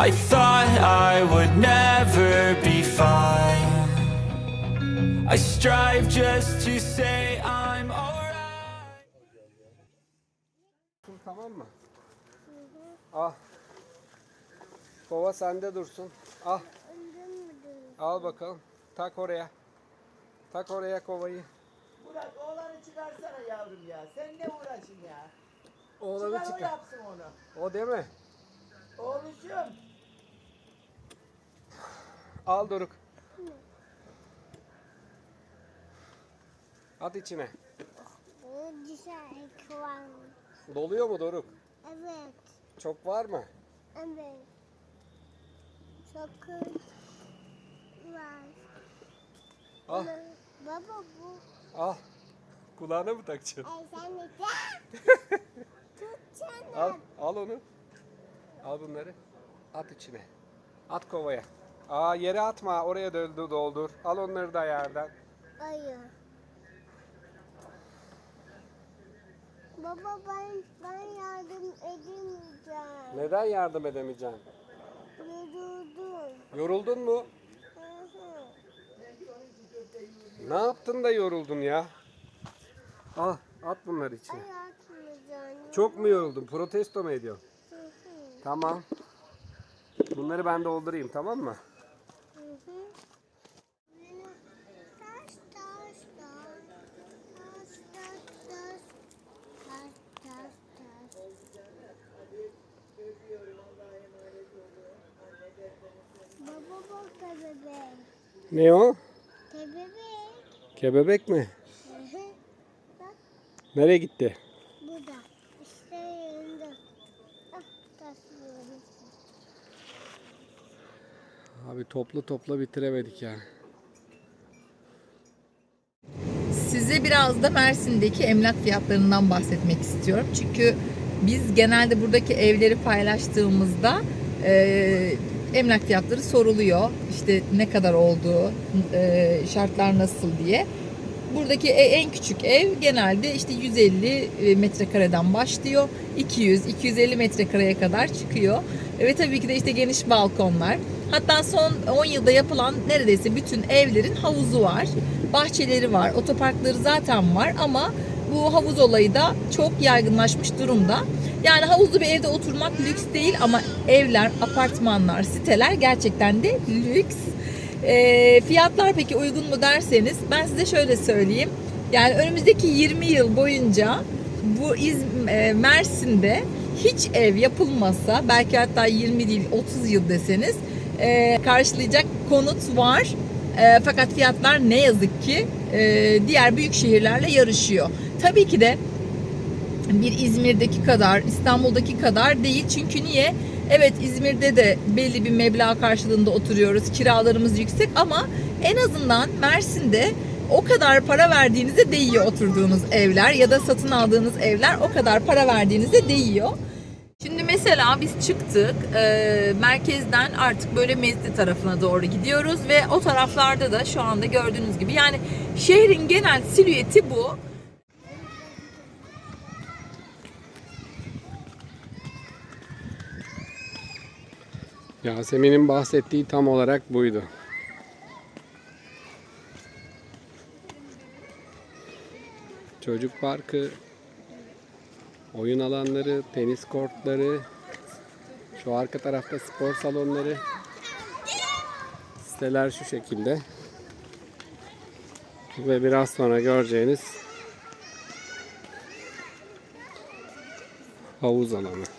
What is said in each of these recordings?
I thought I would never be fine. I strive just to say I'm alright. Tamam mı? Al. Kova sende dursun. Al. Al bakalım. Tak oraya. Tak oraya kovayı. Murat oğlanı çıkarsana yavrum ya. Sen ne uğraşın ya? Oğlanı Çıkar o çıkar. yapsın onu. O değil mi? Oğluşum. Al Doruk. At içine. Doluyor mu Doruk? Evet, Çok var mı? evet. Çok var. Al. Baba bu. Al. Kulağına mı takacaksın? Ay sen de. Al. Al onu. Al bunları. At içine. At kovaya. Aa yere atma. Oraya doldur doldur. Al onları da yerden. Hayır. Baba ben ben yardım edemeyeceğim. Neden yardım edemeyeceğim? Yoruldum. Yoruldun mu? Hı hı. Ne yaptın da yoruldun ya? Al. At bunları içine. Ay atmayacağım. Çok mu yoruldun? Protesto mu ediyorsun? Hı hı. Tamam. Bunları ben doldurayım tamam mı? Hı hı. Taş taş taş. Taş taş taş. Taş taş taş. Baba Ne o? Bebek. Kebebek mi? Hı hı. Bak Nereye gitti? burada. İşte yanında. Ah taşıyoruz. Abi topla topla bitiremedik ya. Size biraz da Mersin'deki emlak fiyatlarından bahsetmek istiyorum. Çünkü biz genelde buradaki evleri paylaştığımızda e, emlak fiyatları soruluyor. İşte ne kadar olduğu, e, şartlar nasıl diye. Buradaki e- en küçük ev genelde işte 150 e, metrekareden başlıyor. 200-250 metrekareye kadar çıkıyor. Ve tabii ki de işte geniş balkonlar. Hatta son 10 yılda yapılan neredeyse bütün evlerin havuzu var. Bahçeleri var, otoparkları zaten var ama bu havuz olayı da çok yaygınlaşmış durumda. Yani havuzlu bir evde oturmak lüks değil ama evler, apartmanlar, siteler gerçekten de lüks. E, fiyatlar peki uygun mu derseniz ben size şöyle söyleyeyim. Yani önümüzdeki 20 yıl boyunca bu İz, e, Mersin'de hiç ev yapılmasa belki hatta 20 değil 30 yıl deseniz e, karşılayacak konut var. E, fakat fiyatlar ne yazık ki e, diğer büyük şehirlerle yarışıyor. Tabii ki de bir İzmir'deki kadar, İstanbul'daki kadar değil. Çünkü niye? Evet İzmir'de de belli bir meblağ karşılığında oturuyoruz. Kiralarımız yüksek ama en azından Mersin'de o kadar para verdiğinize değiyor oturduğunuz evler ya da satın aldığınız evler o kadar para verdiğinize değiyor. Şimdi mesela biz çıktık e, merkezden artık böyle Mezdi tarafına doğru gidiyoruz ve o taraflarda da şu anda gördüğünüz gibi yani şehrin genel silüeti bu. Yasemin'in bahsettiği tam olarak buydu. Çocuk parkı, oyun alanları, tenis kortları, şu arka tarafta spor salonları. Siteler şu şekilde. Ve biraz sonra göreceğiniz havuz alanı.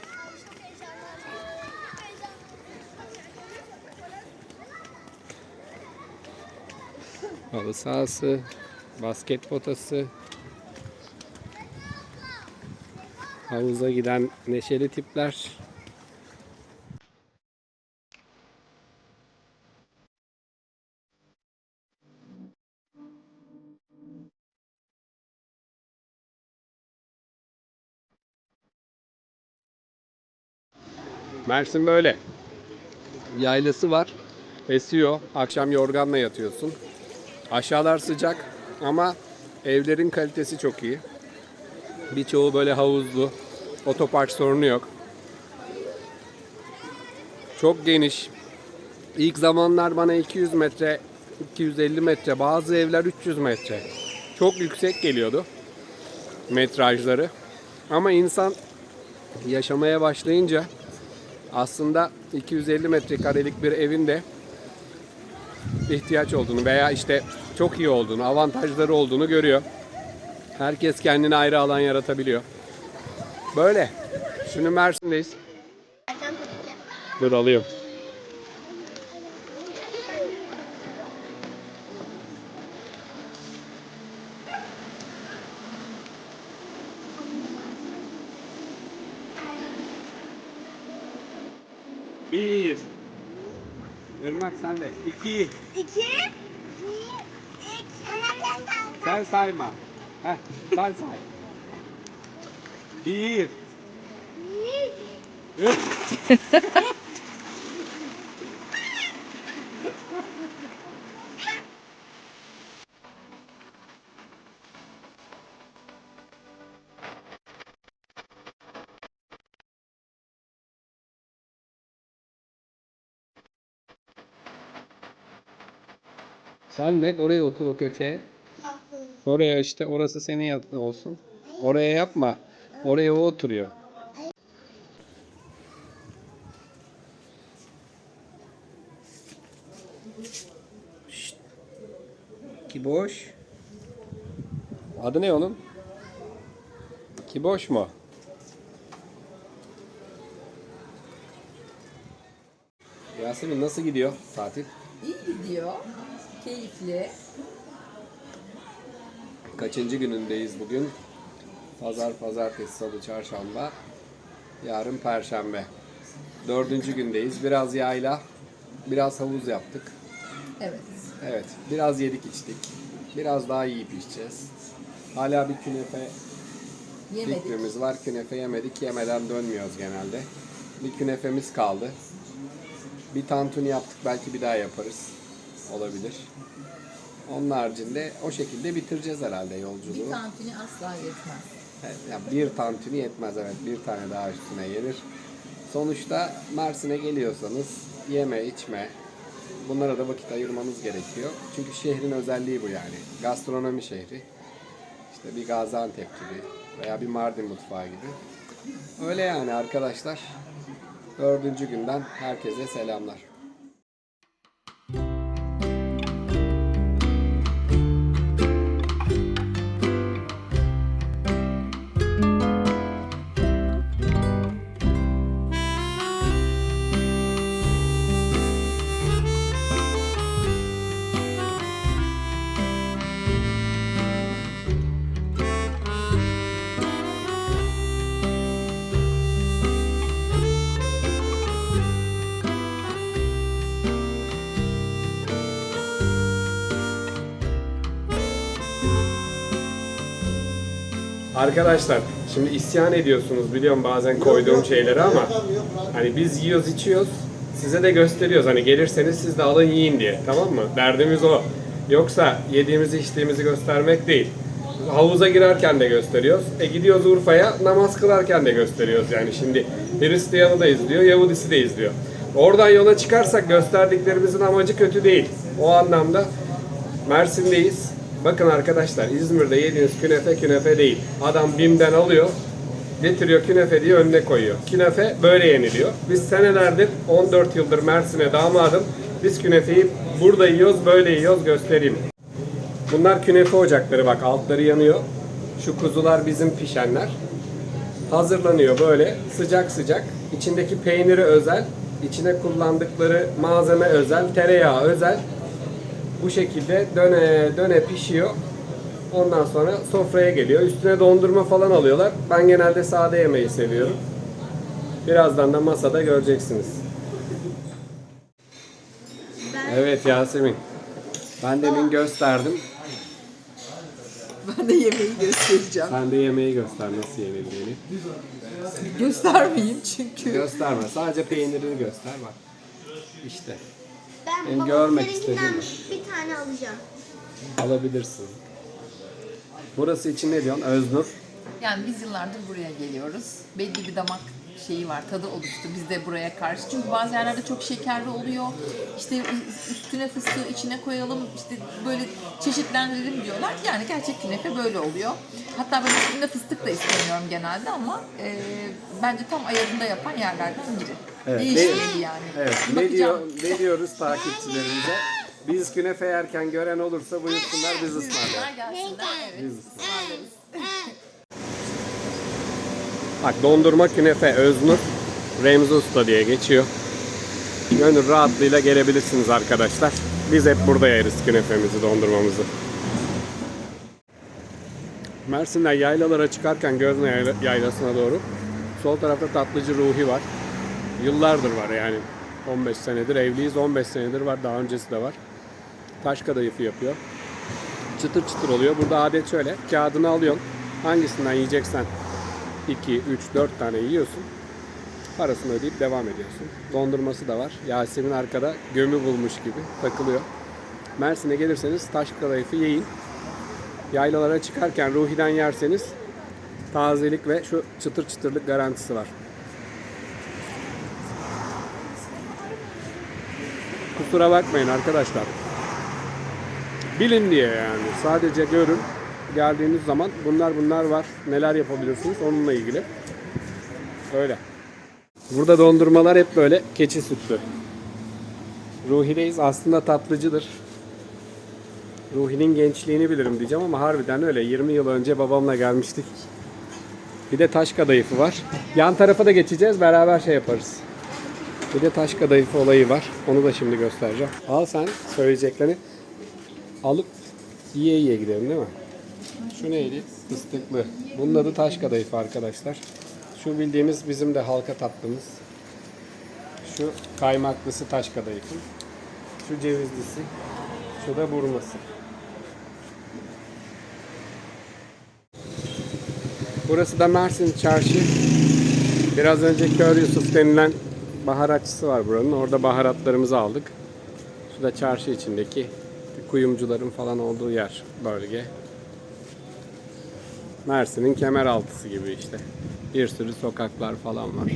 halı sahası, basket potası, havuza giden neşeli tipler. Mersin böyle. Yaylası var. Esiyor. Akşam yorganla yatıyorsun. Aşağılar sıcak ama evlerin kalitesi çok iyi. Birçoğu böyle havuzlu. Otopark sorunu yok. Çok geniş. İlk zamanlar bana 200 metre, 250 metre, bazı evler 300 metre. Çok yüksek geliyordu metrajları. Ama insan yaşamaya başlayınca aslında 250 metrekarelik bir evin de ihtiyaç olduğunu veya işte çok iyi olduğunu, avantajları olduğunu görüyor. Herkes kendine ayrı alan yaratabiliyor. Böyle. Şimdi Mersin'deyiz. Dur alıyorum. Bir. Irmak sen de. İki. İki. Sen sayma. Heh, sen say. Bir. Üç. Sen net oraya otur o köşeye. Oraya işte orası senin olsun. Oraya yapma. Oraya o oturuyor. Şşt. Kiboş. Adı ne onun? Kiboş mu? Yasemin nasıl gidiyor tatil? İyi gidiyor. Keyifli. Kaçıncı günündeyiz bugün? Pazar, pazartesi, salı, çarşamba. Yarın perşembe. Dördüncü gündeyiz. Biraz yayla, biraz havuz yaptık. Evet. Evet, biraz yedik içtik. Biraz daha yiyip içeceğiz. Hala bir künefe Yemedik. fikrimiz var. Künefe yemedik. Yemeden dönmüyoruz genelde. Bir künefemiz kaldı. Bir tantuni yaptık. Belki bir daha yaparız. Olabilir. Onun haricinde o şekilde bitireceğiz herhalde yolculuğu. Bir tantuni asla yetmez. Evet, ya bir tantuni yetmez evet. Bir tane daha üstüne gelir. Sonuçta Mersin'e geliyorsanız yeme, içme. Bunlara da vakit ayırmanız gerekiyor. Çünkü şehrin özelliği bu yani. Gastronomi şehri. İşte bir Gaziantep gibi veya bir Mardin mutfağı gibi. Öyle yani arkadaşlar. Dördüncü günden herkese selamlar. Arkadaşlar şimdi isyan ediyorsunuz biliyorum bazen koyduğum şeyleri ama hani biz yiyoruz içiyoruz size de gösteriyoruz hani gelirseniz siz de alın yiyin diye tamam mı? Derdimiz o. Yoksa yediğimizi içtiğimizi göstermek değil. Havuza girerken de gösteriyoruz. E gidiyoruz Urfa'ya namaz kılarken de gösteriyoruz yani şimdi Hristiyanı da izliyor Yahudisi de izliyor. Oradan yola çıkarsak gösterdiklerimizin amacı kötü değil. O anlamda Mersin'deyiz. Bakın arkadaşlar İzmir'de yediğiniz künefe künefe değil. Adam BİM'den alıyor, getiriyor künefe diye önüne koyuyor. Künefe böyle yeniliyor. Biz senelerdir 14 yıldır Mersin'e damadım. Biz künefeyi burada yiyoruz, böyle yiyoruz göstereyim. Bunlar künefe ocakları bak altları yanıyor. Şu kuzular bizim pişenler. Hazırlanıyor böyle sıcak sıcak. İçindeki peyniri özel, içine kullandıkları malzeme özel, tereyağı özel. Bu şekilde döne döne pişiyor. Ondan sonra sofraya geliyor. Üstüne dondurma falan alıyorlar. Ben genelde sade yemeyi seviyorum. Birazdan da masada göreceksiniz. Evet Yasemin. Ben demin gösterdim. Ben de yemeği göstereceğim. Sen de yemeği göster nasıl yenildiğini. Göstermeyeyim çünkü. Gösterme. Sadece peynirini göster bak. İşte. Ben Benim görmek istediğim bir tane alacağım. Alabilirsin. Burası için ne diyorsun? Öznur. Yani biz yıllardır buraya geliyoruz. Belli bir damak şeyi var, tadı oluştu biz de buraya karşı. Çünkü bazı yerlerde çok şekerli oluyor. İşte üstüne fıstığı içine koyalım, işte böyle çeşitlendirelim diyorlar. Yani gerçek künefe böyle oluyor. Hatta ben üstünde fıstık da istemiyorum genelde ama e, bence tam ayarında yapan yerlerden biri. Evet, Değişmedi ne- yani. Evet. Ne diyor ne diyoruz takipçilerimize? Biz künefe yerken gören olursa buyursunlar biz ısmarlayalım. gelsinler. Evet. Biz. Bak dondurma künefe Öznur Remzi Usta diye geçiyor. Gönül rahatlığıyla gelebilirsiniz arkadaşlar. Biz hep burada yeriz künefemizi, dondurmamızı. Mersin'den yaylalara çıkarken Gözne yayla- yaylasına doğru sol tarafta tatlıcı Ruhi var. Yıllardır var yani. 15 senedir evliyiz, 15 senedir var. Daha öncesi de var. Taş kadayıfı yapıyor. Çıtır çıtır oluyor. Burada adet şöyle. Kağıdını alıyorsun. Hangisinden yiyeceksen 2, 3, 4 tane yiyorsun. Parasını ödeyip devam ediyorsun. Dondurması da var. Yasemin arkada gömü bulmuş gibi takılıyor. Mersin'e gelirseniz taş kadayıfı yiyin. Yaylalara çıkarken Ruhi'den yerseniz tazelik ve şu çıtır çıtırlık garantisi var. Kusura bakmayın arkadaşlar. Bilin diye yani. Sadece görün. Geldiğiniz zaman bunlar bunlar var. Neler yapabilirsiniz onunla ilgili. Öyle. Burada dondurmalar hep böyle keçi sütlü. Ruhi'deyiz. Aslında tatlıcıdır. Ruhi'nin gençliğini bilirim diyeceğim ama harbiden öyle. 20 yıl önce babamla gelmiştik. Bir de taş kadayıfı var. Yan tarafa da geçeceğiz. Beraber şey yaparız. Bir de taş kadayıfı olayı var. Onu da şimdi göstereceğim. Al sen söyleyeceklerini. Alıp yiye yiye gidelim değil mi? Şu neydi? Fıstıklı. Bunun adı taş kadayıfı arkadaşlar. Şu bildiğimiz bizim de halka tatlımız. Şu kaymaklısı taş kadayıfı. Şu cevizlisi. Şu da burması. Burası da Mersin Çarşı. Biraz önce Kör Yusuf denilen baharatçısı var buranın. Orada baharatlarımızı aldık. Şu da çarşı içindeki kuyumcuların falan olduğu yer, bölge. Mersin'in Kemeraltısı gibi işte. Bir sürü sokaklar falan var.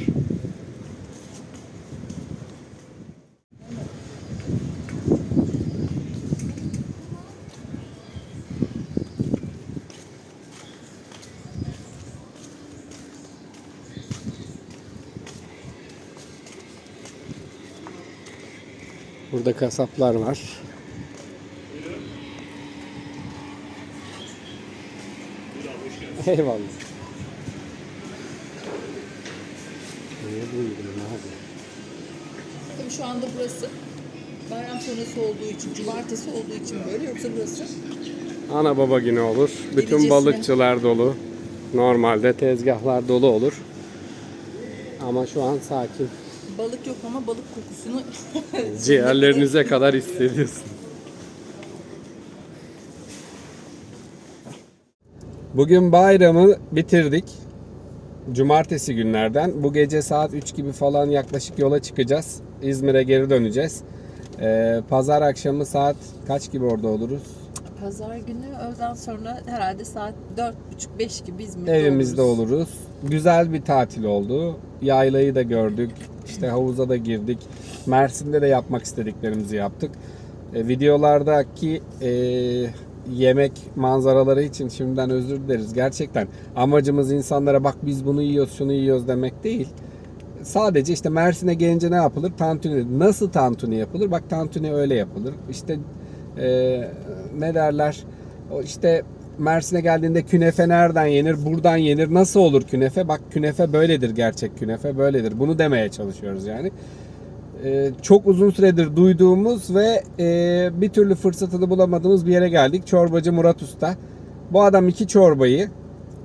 Burada kasaplar var. Eyvallah. Niye duydum abi? Tabii şu anda burası bayram sonrası olduğu için, cumartesi olduğu için böyle. Yoksa burası Ana baba günü olur. Bütün Gidecesine. balıkçılar dolu. Normalde tezgahlar dolu olur. Ama şu an sakin. Balık yok ama balık kokusunu Ciğerlerinize kadar hissediyorsun. Bugün bayramı bitirdik. Cumartesi günlerden. Bu gece saat 3 gibi falan yaklaşık yola çıkacağız. İzmir'e geri döneceğiz. Ee, Pazar akşamı saat kaç gibi orada oluruz? Pazar günü öğleden sonra herhalde saat 4.30-5 gibi İzmir'de Evimizde oluruz. oluruz. Güzel bir tatil oldu. Yaylayı da gördük. İşte havuza da girdik. Mersin'de de yapmak istediklerimizi yaptık. E, videolardaki e, yemek manzaraları için şimdiden özür dileriz. Gerçekten amacımız insanlara bak biz bunu yiyoruz, şunu yiyoruz demek değil. Sadece işte Mersin'e gelince ne yapılır? Tantuni. Nasıl tantuni yapılır? Bak tantuni öyle yapılır. İşte e, ne derler? O işte Mersin'e geldiğinde künefe nereden yenir? Buradan yenir. Nasıl olur künefe? Bak künefe böyledir gerçek künefe böyledir. Bunu demeye çalışıyoruz yani. Ee, çok uzun süredir duyduğumuz ve e, bir türlü fırsatını bulamadığımız bir yere geldik. Çorbacı Murat Usta. Bu adam iki çorbayı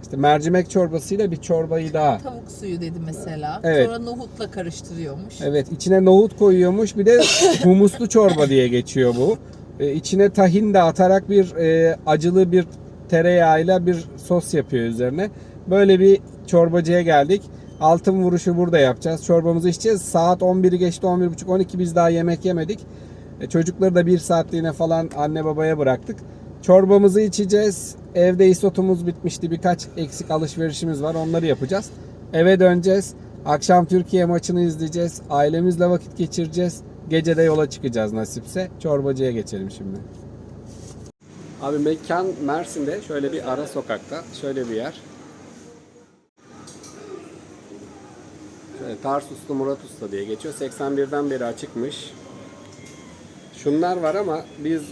işte mercimek çorbasıyla bir çorbayı daha Tavuk suyu dedi mesela. Evet. Sonra nohutla karıştırıyormuş. Evet içine nohut koyuyormuş bir de humuslu çorba diye geçiyor bu. Ee, içine tahin de atarak bir e, acılı bir tereyağıyla bir sos yapıyor üzerine. Böyle bir çorbacıya geldik. Altın vuruşu burada yapacağız. Çorbamızı içeceğiz. Saat 11'i geçti 11.30 12 biz daha yemek yemedik. E, çocukları da bir saatliğine falan anne babaya bıraktık. Çorbamızı içeceğiz. Evde isotumuz bitmişti. Birkaç eksik alışverişimiz var. Onları yapacağız. Eve döneceğiz. Akşam Türkiye maçını izleyeceğiz. Ailemizle vakit geçireceğiz. Gece de yola çıkacağız nasipse. Çorbacıya geçelim şimdi. Abi mekan Mersin'de şöyle bir ara sokakta. Şöyle bir yer. Şöyle Tarsuslu Murat Usta diye geçiyor. 81'den beri açıkmış. Şunlar var ama biz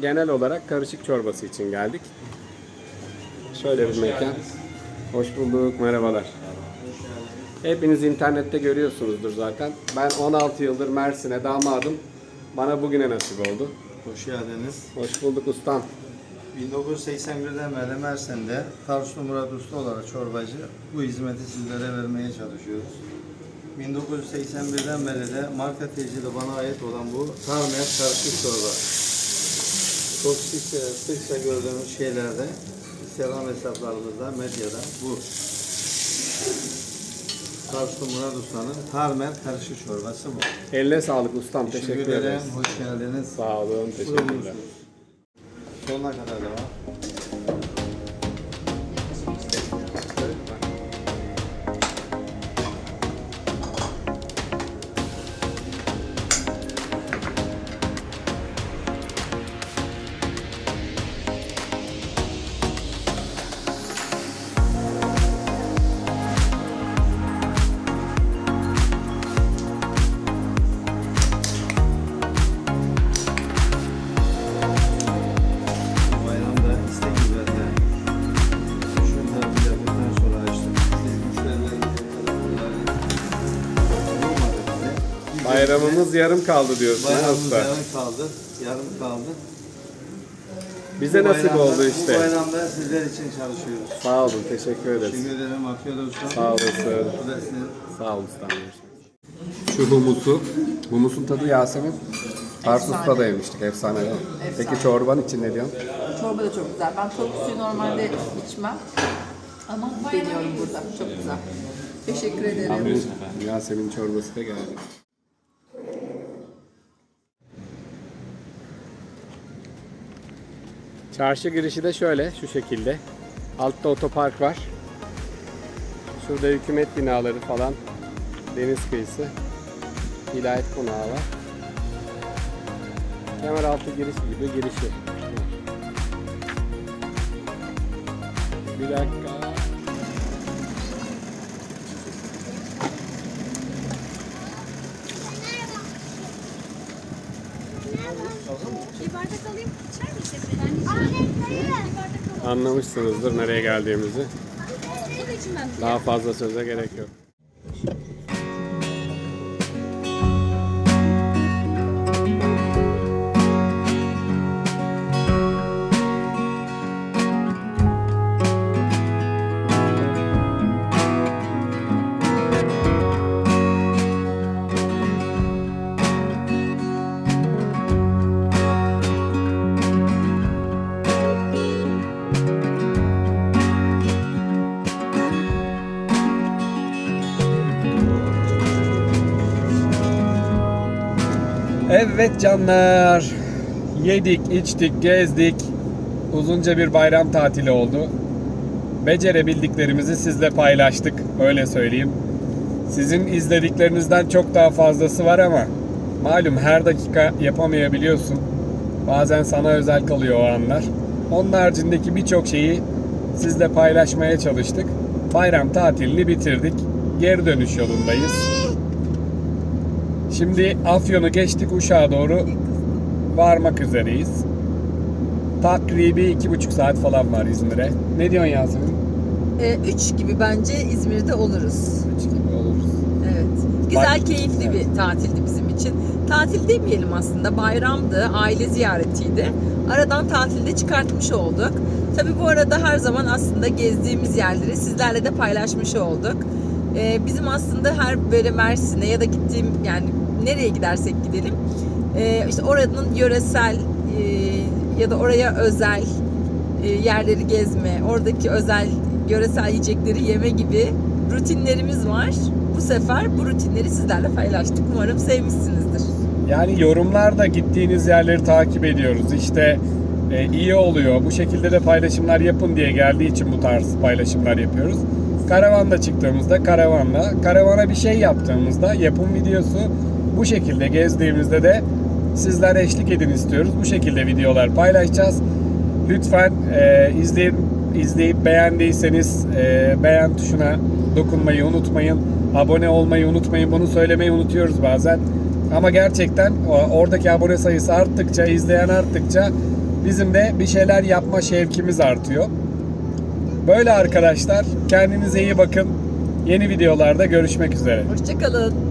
genel olarak karışık çorbası için geldik. Şöyle bir mekan. Hoş bulduk, merhabalar. Hepiniz internette görüyorsunuzdur zaten. Ben 16 yıldır Mersin'e damadım. Bana bugüne nasip oldu. Hoş geldiniz. Hoş bulduk ustam. 1981'den beri Mersin'de Tarsuslu Murat Usta olarak çorbacı bu hizmeti sizlere vermeye çalışıyoruz. 1981'den beri de marka tecili bana ait olan bu Tarmer karışık çorba. Çok sıkça, sıkça gördüğümüz şeylerde Instagram hesaplarımızda, medyada bu. Tarsuslu Murat Usta'nın Tarmer karışık çorbası bu. Eline sağlık ustam. Teşekkür Teşekkür ederim. ederiz. Hoş geldiniz. Sağ olun. Teşekkürler. Sonuna kadar devam. Bayramımız yarım kaldı diyorsun ha Bayramımız usta. yarım kaldı. Yarım kaldı. Bize Bu nasip bayramda- oldu Bu işte. bayramda sizler için çalışıyoruz. Sağ olun. Teşekkür ederiz. Teşekkür ederim. Afiyet olsun. Sağ olasın. Bu da sizin Sağ ol ustam. Şu humusu. Humusun tadı Yasemin. Tarsus'ta da yemiştik. Efsane değil mi? Peki çorban için ne diyorsun? Çorba da çok güzel. Ben tavuk suyu normalde içmem. Ama deniyorum burada. Çok güzel. Teşekkür ederim. Yasemin çorbası da geldi. Çarşı girişi de şöyle, şu şekilde. Altta otopark var. Şurada hükümet binaları falan. Deniz kıyısı. Vilayet konağı var. Kemeraltı giriş gibi girişi. Bir dakika. Bir bardak alayım. İçer misin? Anlamışsınızdır nereye geldiğimizi. Daha fazla söze gerek yok. Evet canlar. Yedik, içtik, gezdik. Uzunca bir bayram tatili oldu. Becerebildiklerimizi sizle paylaştık. Öyle söyleyeyim. Sizin izlediklerinizden çok daha fazlası var ama malum her dakika yapamayabiliyorsun. Bazen sana özel kalıyor o anlar. Onun haricindeki birçok şeyi sizle paylaşmaya çalıştık. Bayram tatilini bitirdik. Geri dönüş yolundayız. Şimdi Afyon'u geçtik Uşak'a doğru varmak üzereyiz. Takribi iki buçuk saat falan var İzmir'e. Ne diyorsun Yasemin? 3 gibi bence İzmir'de oluruz. Üç gibi oluruz. Evet. Güzel, Bak- keyifli Evet. bir tatildi bizim için. Tatil demeyelim aslında. Bayramdı, aile ziyaretiydi. Aradan tatilde çıkartmış olduk. Tabii bu arada her zaman aslında gezdiğimiz yerleri sizlerle de paylaşmış olduk. Ee, bizim aslında her böyle Mersin'e ya da gittiğim yani nereye gidersek gidelim e, işte oranın yöresel e, ya da oraya özel e, yerleri gezme, oradaki özel göresel yiyecekleri yeme gibi rutinlerimiz var. Bu sefer bu rutinleri sizlerle paylaştık. Umarım sevmişsinizdir. Yani yorumlarda gittiğiniz yerleri takip ediyoruz. İşte e, iyi oluyor. Bu şekilde de paylaşımlar yapın diye geldiği için bu tarz paylaşımlar yapıyoruz. Karavanla çıktığımızda karavanla, karavana bir şey yaptığımızda yapım videosu bu şekilde gezdiğimizde de sizler eşlik edin istiyoruz. Bu şekilde videolar paylaşacağız. Lütfen e, izleyip, izleyip beğendiyseniz e, beğen tuşuna dokunmayı unutmayın. Abone olmayı unutmayın. Bunu söylemeyi unutuyoruz bazen. Ama gerçekten oradaki abone sayısı arttıkça, izleyen arttıkça bizim de bir şeyler yapma şevkimiz artıyor. Böyle arkadaşlar. Kendinize iyi bakın. Yeni videolarda görüşmek üzere. Hoşçakalın.